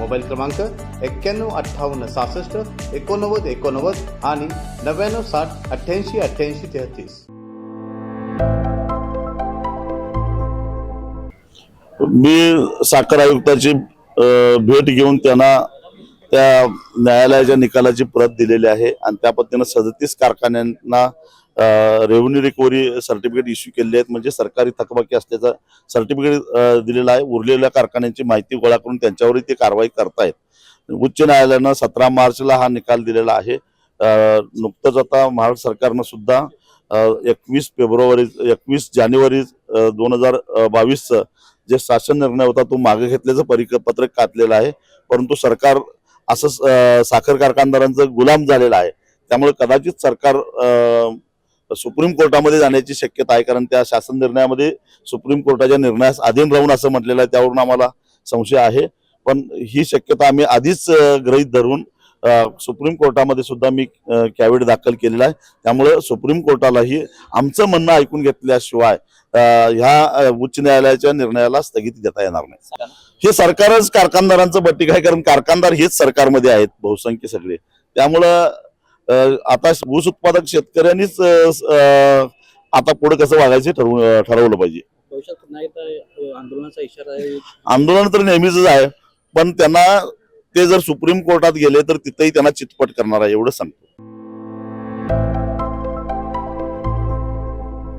Mobile क्रमांक एक्क्याण्णव अठ्ठावन्न सहासष्ट एकोणनव्वद एकोणनव्वद आणि नव्याण्णव साठ अठ्ठ्याऐंशी अठ्ठ्याऐंशी तेहतीस. मी साखर आयुक्ताची भेट घेऊन त्यांना त्या न्यायालयाच्या निकालाची प्रत दिलेली आहे आणि त्या पद्धतीनं सदतीस कारखान्यांना रेव्हन्यू रिकव्हरी सर्टिफिकेट इश्यू केले आहेत. म्हणजे सरकारी थकबाकी असल्याचं सर्टिफिकेट दिलेलं आहे. उरलेल्या कारखान्यांची माहिती गोळा करून त्यांच्यावरही ते कारवाई करतायत. उच्च न्यायालयानं सतरा मार्चला हा निकाल दिलेला आहे. नुकतंच आता महाराष्ट्र सरकारनं सुद्धा एकवीस फेब्रुवारी एकवीस जानेवारी दोन हजार बावीसचं जे शासन निर्णय होता तो मागे घेतल्याचं परिपत्रक कातलेलं आहे. परंतु सरकार असं साखर कारखानदारांचं गुलाम झालेलं आहे. त्यामुळे कदाचित सरकार सुप्रीम कोर्टामध्ये जाण्याची शक्यता आहे कारण त्या शासन निर्णयामध्ये सुप्रीम कोर्टाच्या निर्णयास अधीन राहून असं म्हटलेलं आहे त्यावरून आम्हाला संशय आहे. पण ही शक्यता आम्ही आधीच गृहीत धरून सुप्रीम कोर्टामध्ये सुद्धा मी कॅव्हिट दाखल केलेला आहे. त्यामुळे सुप्रीम कोर्टालाही आमचं म्हणणं ऐकून घेतल्याशिवाय ह्या उच्च न्यायालयाच्या निर्णयाला स्थगिती देता येणार नाही. हे सरकारच कारखानदारांचं बट्टिक आहे कारण कारखानदार हेच सरकारमध्ये आहेत बहुसंख्य सगळे. त्यामुळं आता ऊस उत्पादक शेतकऱ्यांनीच आता पुढे कसं वागायचं ठरवून ठरवलं पाहिजे. आंदोलन तर नेहमीच आहे पण त्यांना ते जर सुप्रीम कोर्टात गेले तर तिथेही त्यांना चितपट करणार आहे एवढं सांगतो.